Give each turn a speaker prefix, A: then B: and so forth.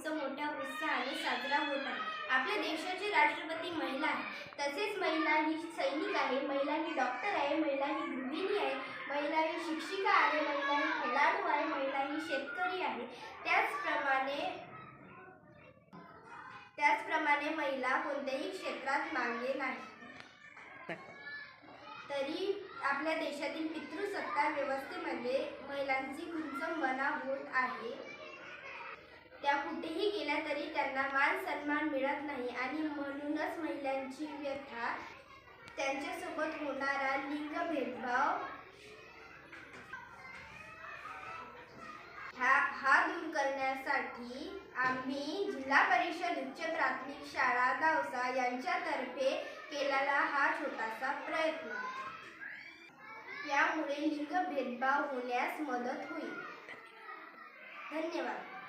A: उत्सव मोठ्या उत्साहाने साजरा होत आहे. आपल्या देशाची राष्ट्रपती महिला आहे. तसेच महिला ही सैनिक आहे महिला ही डॉक्टर आहे महिला ही गृहिणी आहे महिला ही शिक्षिका आहे महिला ही खेळाडू आहे महिला ही शेतकरी आहे. त्याचप्रमाणे त्याचप्रमाणे महिला कोणत्याही क्षेत्रात मागे नाही. तरी आपल्या देशातील पितृसत्ता व्यवस्थेमध्ये महिलांची कुंचंबना होत आहे. केल्या तरी त्यांना मान सन्मान मिळत नाही आणि म्हणूनच महिलांची व्यथा त्यांच्यासोबत होणारा लिंग भेदभाव हा हा दूर करण्यासाठी आम्ही जिल्हा परिषद उच्च प्राथमिक शाळा गावसा यांच्यातर्फे केलेला हा छोटासा प्रयत्न. यामुळे लिंग भेदभाव होण्यास मदत होईल. धन्यवाद.